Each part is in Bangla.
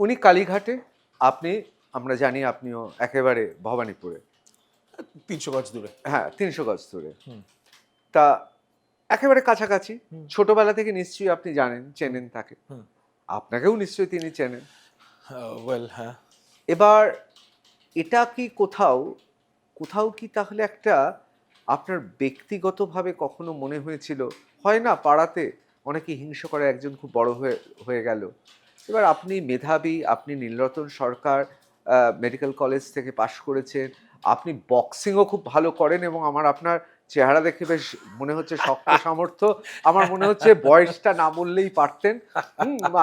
উনি কালীঘাটে আপনি আমরা জানি আপনিও একেবারে ভবানীপুরে। তিনশো গজ দূরে। হ্যাঁ তিনশো গজ দূরে। তা একেবারে কাছাকাছি। ছোটবেলা থেকে নিশ্চয়ই আপনি জানেন চেনেন তাকে। আপনাকেও নিশ্চয়ই তিনি চেনেন। ওয়েল হ্যাঁ। এবার এটা কি কোথাও কোথাও কি তাহলে একটা আপনার ব্যক্তিগতভাবে কখনো মনে হয়েছিল? হয় না পাড়াতে অনেকে হিংসা করে একজন খুব বড় হয়ে হয়ে গেল। এবার আপনি মেধাবী, আপনি নীলরতন সরকার মেডিকেল কলেজ থেকে পাশ করেছেন, আপনি বক্সিংও খুব ভালো করেন এবং আমার আপনার চেহারা দেখে বেশ মনে হচ্ছে শক্ত সামর্থ্য। আমার মনে হচ্ছে বয়সটা না বললেই পারতেন।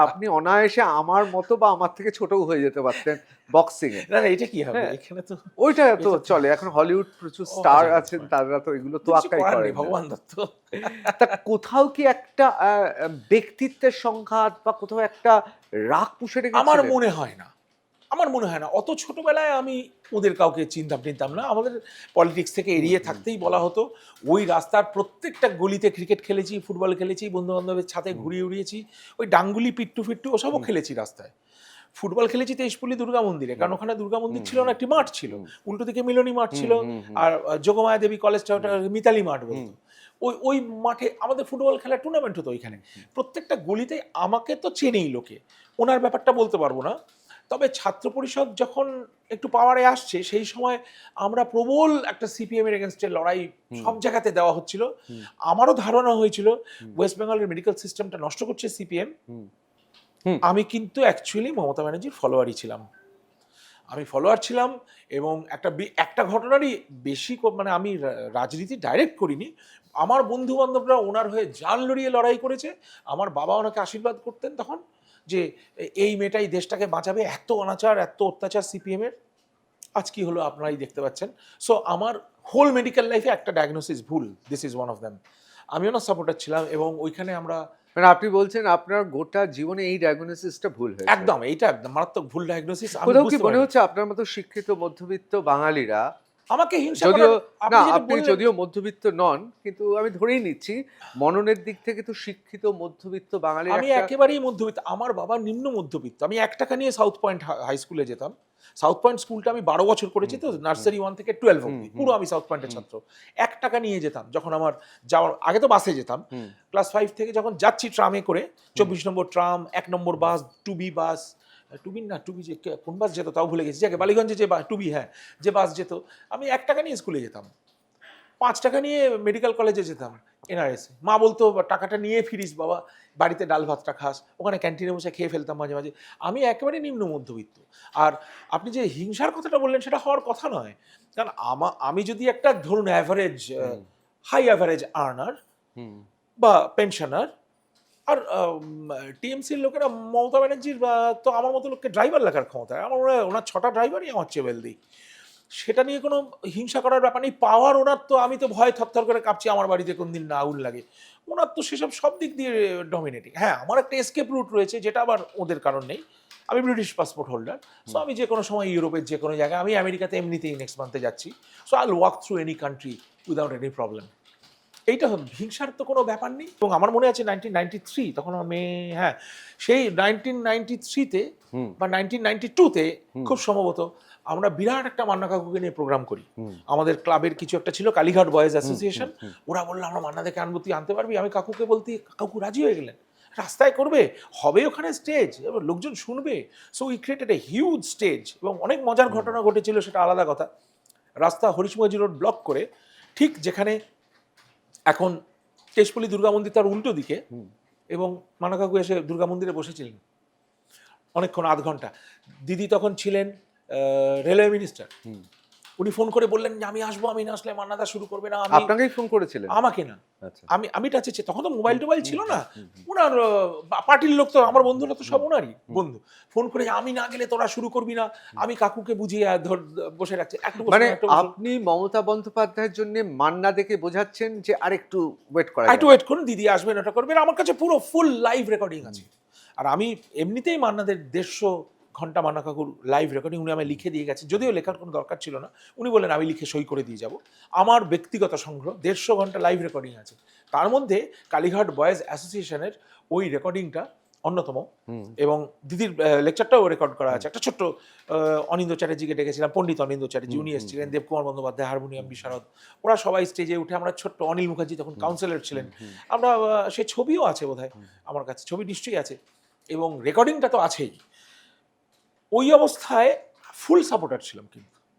আপনি অনায়াসে আমার মতো বা আমার থেকে ছোটও হয়ে যেতে পারতেন বক্সিং এ না এটা কি হবে? হ্যাঁ। এখানে তো ওইটা তো চলে। এখন হলিউড প্রচুর স্টার আচ্ছা, আছেন তারা তো এগুলো তো করার করে ভগবান দত্ত। তা কোথাও কি একটা আহ, ব্যক্তিত্বের সংঘাত বা কোথাও একটা রাগ পুষে আমার মনে হয় না। আমার মনে হয় না। অত ছোটবেলায় আমি ওদের কাউকে চিনতাম টিনতাম না। আমাদের পলিটিক্স থেকে এড়িয়ে থাকতেই বলা হতো ওই রাস্তার প্রত্যেকটা গলিতে ক্রিকেট খেলেছি ফুটবল খেলেছি বন্ধু বান্ধবের ছাতে ঘুরিয়ে উড়িয়েছি ওই ডাঙ্গুলি পিট্টু ফিট্টু ওসবও খেলেছি রাস্তায়। ফুটবল খেলেছি তেইশপুলি দুর্গা মন্দিরে কারণ ওখানে দুর্গা মন্দির ছিল না একটি মাঠ ছিল। উল্টো দিকে মিলনী মাঠ ছিল। আর যোগমায়া দেবী কলেজটা ওটা মিতালি মাঠ বলতো। ওই ওই মাঠে আমাদের ফুটবল খেলার টুর্নামেন্ট হতো ওইখানে। প্রত্যেকটা গলিতে আমাকে তো চেনেই লোকে। ওনার ব্যাপারটা বলতে পারব না। তবে ছাত্র পরিষদ যখন একটু পাওয়ারে আসছে সেই সময় আমরা প্রবল একটা সিপিএম এর এগেনস্টে লড়াই সব জায়গাতে দেওয়া হচ্ছিল। আমারও ধারণা হয়েছিল ওয়েস্ট বেঙ্গলের মেডিকেল সিস্টেমটা নষ্ট করছে সিপিএম। আমি কিন্তু অ্যাকচুয়ালি মমতা ব্যানার্জির ফলোয়ারই ছিলাম। আমি ফলোয়ার ছিলাম এবং একটা একটা ঘটনারই বেশি মানে আমি রাজনীতি ডাইরেক্ট করিনি। আমার বন্ধু বান্ধবরা ওনার হয়ে জান লড়িয়ে লড়াই করেছে। আমার বাবা ওনাকে আশীর্বাদ করতেন তখন। যে এই মেয়েটাই দেশটাকে বাঁচাবে এত অনাচার এত অত্যাচার সিপিএমের আজ কি হলো আপনারাই দেখতে পাচ্ছেন। সো আমার হোল মেডিকেল লাইফে একটা ডায়াগনোসিস ভুল this is one of them আমি ওনার সাপোর্টার ছিলাম এবং ওইখানে আমরা মানে আপনি বলছেন আপনার গোটা জীবনে এই ডায়াগনোসিসটা ভুল হয়েছে। একদম এইটা একদম মারাত্মক ভুল ডায়াগনোসিস কোথাও কি মনে হচ্ছে আপনার মতো শিক্ষিত মধ্যবিত্ত বাঙালিরা আমাকে হিংসা যদিও না আপনি যদিও মধ্যবিত্ত নন কিন্তু আমি ধরেই নিচ্ছি মননের দিক থেকে তো শিক্ষিত মধ্যবিত্ত বাঙালি আমি একেবারেই মধ্যবিত্ত আমার বাবা নিম্ন মধ্যবিত্ত। আমি এক টাকা নিয়ে সাউথ পয়েন্ট হাই স্কুলে যেতাম। সাউথ পয়েন্ট স্কুলটা আমি বারো বছর করেছি তো নার্সারি ওয়ান থেকে টুয়েলভ অব্দি পুরো আমি সাউথ পয়েন্টের ছাত্র। এক টাকা নিয়ে যেতাম যখন আমার যাওয়ার আগে তো বাসে যেতাম। ক্লাস ফাইভ থেকে যখন যাচ্ছি ট্রামে করে চব্বিশ নম্বর ট্রাম এক নম্বর বাস টুবি বাস টুবি না টুবি যে কোন বাস যেত তাও ভুলে গেছি। যাকে বালিগঞ্জে যে টুবি হ্যাঁ যে বাস যেত আমি এক টাকা নিয়ে স্কুলে যেতাম। পাঁচ টাকা নিয়ে মেডিকেল কলেজে যেতাম এনআরএসে মা বলতো টাকাটা নিয়ে ফিরিস বাবা বাড়িতে ডাল ভাতটা খাস। ওখানে ক্যান্টিনে বসে খেয়ে ফেলতাম মাঝে মাঝে। আমি একেবারে নিম্ন মধ্যবিত্ত। আর আপনি যে হিংসার কথাটা বললেন সেটা হওয়ার কথা নয়। কারণ আমা আমি যদি একটা ধরুন অ্যাভারেজ হাই অ্যাভারেজ আর্নার বা পেনশনার আর টিএমসির লোকেরা মমতা ব্যানার্জির তো আমার মতো লোককে ড্রাইভার লেখার ক্ষমতা। আমার হয় ওনার ছটা ড্রাইভারই আমার চেয়ে ওয়েলদি সেটা নিয়ে কোনো হিংসা করার ব্যাপার নেই। পাওয়ার ওনার তো, আমি তো ভয় থরথর করে কাঁপছি, আমার বাড়িতে কোন দিন না আগুন লাগে। ওনার তো সেসব সব দিক দিয়ে ডমিনেটিং হ্যাঁ আমার একটা এসকেপ রুট রয়েছে, যেটা আবার ওদের কারণ নেই। আমি ব্রিটিশ পাসপোর্ট হোল্ডার সো আমি যে কোনো সময় ইউরোপের যে কোনো জায়গায়, আমি আমেরিকাতে এমনিতেই নেক্সট মান্থে যাচ্ছি। So I walk through any country without any problem এইটা হিংসার তো কোনো ব্যাপার নেই। এবং আমার মনে আছে নাইনটিন নাইনটি থ্রি তখন আমি হ্যাঁ সেই নাইনটিন নাইনটি থ্রিতে। বা নাইনটিন নাইনটি টুতে খুব সম্ভবত আমরা বিরাট একটা মান্না কাকুকে নিয়ে প্রোগ্রাম করি। আমাদের ক্লাবের কিছু একটা ছিল কালীঘাট বয়েজ অ্যাসোসিয়েশন ওরা বলল আমরা মান্না দেখে আনব তুই আনতে পারবি? আমি কাকুকে বলতে কাকু রাজি হয়ে গেলেন। রাস্তায় করবে হবে ওখানে স্টেজ এবার লোকজন শুনবে। So we created a huge stage এবং অনেক মজার ঘটনা ঘটেছিল সেটা আলাদা কথা। রাস্তা হরিশ হরিশমজি রোড ব্লক করে ঠিক যেখানে এখন কেশপল্লী দুর্গা মন্দির তার উল্টো দিকে এবং মানা কাকু এসে দুর্গা মন্দিরে বসেছিলেন। অনেকক্ষণ আধ ঘণ্টা দিদি তখন ছিলেন রেলওয়ে মিনিস্টার। উনি ফোন করে বললেন যে আমি আসব আমি না আসলে মান্নাদা শুরু করবে না আমি আপনাকেই ফোন করেছিলেন? আমাকে না। আচ্ছা। আমি আমি টাচে ছি- তখন তো মোবাইল টোবাইল ছিল না। ওনার পার্টির লোক তো আমার বন্ধুরা তো সব ওনারই বন্ধু। ফোন করে আমি না গেলে তোরা শুরু করবি না। আমি কাকুকে বুঝিয়ে ধর বসে রাখছি। একটু মানে আপনি মমতা বন্দ্যোপাধ্যায়ের জন্য মান্না দেখে বোঝাচ্ছেন যে আরেকটু ওয়েট করা একটু ওয়েট করুন দিদি আসবেন ওটা করবেন। আমার কাছে পুরো ফুল লাইভ রেকর্ডিং আছে। আর আমি এমনিতেই মান্নাদের দেড়শো ঘণ্টা মান্না কাকুর লাইভ রেকর্ডিং উনি আমায় লিখে দিয়ে গেছে যদিও লেখার কোনো দরকার ছিল না উনি বললেন আমি লিখে সই করে দিয়ে যাব। আমার ব্যক্তিগত সংগ্রহ দেড়শো ঘণ্টা লাইভ রেকর্ডিং আছে। তার মধ্যে কালীঘাট বয়েজ অ্যাসোসিয়েশনের ওই রেকর্ডিংটা অন্যতম এবং দিদির লেকচারটাও রেকর্ড করা আছে। একটা ছোট্ট অনিন্দ চ্যাটার্জিকে ডেকেছিলাম পণ্ডিত অনিন্দ চ্যাটার্জি। উনি এসেছিলেন দেবকুমার বন্দ্যোপাধ্যায় হারমোনিয়াম বিশারদ। ওরা সবাই স্টেজে উঠে আমরা ছোট্ট অনিল মুখার্জি তখন কাউন্সিলর ছিলেন। আমরা সে ছবিও আছে বোধহয় আমার কাছে ছবি নিশ্চয়ই আছে। এবং রেকর্ডিংটা তো আছেই। ওই অবস্থায় ফুল সাপোর্টার ছিলাম কিন্তু।